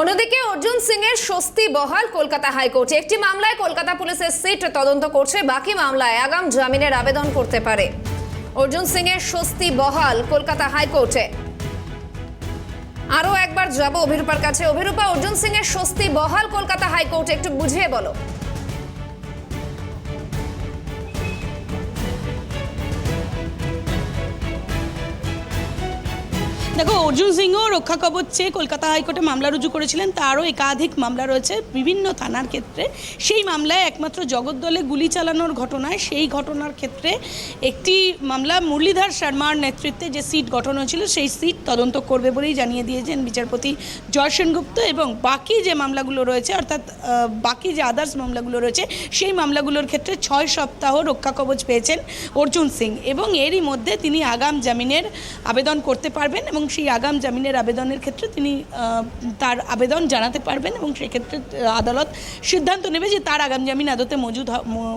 অন্যদিকে অর্জুন সিং এর স্বস্তি বহাল কলকাতা হাইকোর্টে। একটি মামলায় কলকাতা পুলিশের সিট তদন্ত করছে। বাকি মামলায় আগাম জামিনের আবেদন করতে পারে। অর্জুন সিং এর স্বস্তি বহাল কলকাতা হাইকোর্টে। আরও একবার যাব অভিরূপার কাছে। অভিরূপা, অর্জুন সিং এর স্বস্তি বহাল কলকাতা হাইকোর্টে। একটু বুঝিয়ে বলো। দেখো, অর্জুন সিংও রক্ষা কবচ চেয়ে কলকাতা হাইকোর্টে মামলা রুজু করেছিলেন, তারও একাধিক মামলা রয়েছে বিভিন্ন থানার ক্ষেত্রে। সেই মামলায় একমাত্র জগদ্দলে গুলি চালানোর ঘটনায়, সেই ঘটনার ক্ষেত্রে একটি মামলা মুরলীধর শর্মার নেতৃত্বে যে সিট গঠন হয়েছিল, সেই সিট তদন্ত করবে বলেই জানিয়ে দিয়েছেন বিচারপতি জয় সেনগুপ্ত এবং বাকি যে মামলাগুলো রয়েছে, অর্থাৎ বাকি যে আদার্স মামলাগুলো রয়েছে, সেই মামলাগুলোর ক্ষেত্রে ছয় সপ্তাহ রক্ষা কবচ পেয়েছেন অর্জুন সিং এবং এরই মধ্যে তিনি আগাম জামিনের আবেদন করতে পারবেন এবং সেই আগাম জামিনের আবেদনের ক্ষেত্রে তিনি তার আবেদন জানাতে পারবেন এবং সেক্ষেত্রে আদালত সিদ্ধান্ত নেবে যে তার আগাম জামিন আদতে মজুদ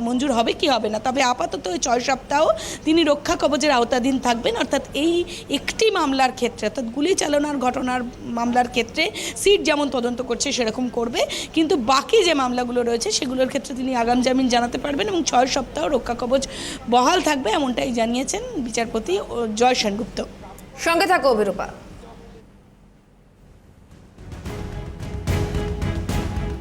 মঞ্জুর হবে কি হবে না। তবে আপাতত ওই ছয় সপ্তাহ তিনি রক্ষা কবচের আওতাধীন থাকবেন। অর্থাৎ এই একটি মামলার ক্ষেত্রে, অর্থাৎ গুলি চালনার ঘটনার মামলার ক্ষেত্রে সিট যেমন তদন্ত করছে সেরকম করবে। কিন্তু বাকি যে মামলাগুলো রয়েছে, সেগুলোর ক্ষেত্রে তিনি আগাম জামিন জানাতে পারবেন এবং ছয় সপ্তাহ রক্ষা কবচ বহাল থাকবে, এমনটাই জানিয়েছেন বিচারপতি জয় সেনগুপ্ত। সঙ্গে থাকো অভিরূপা।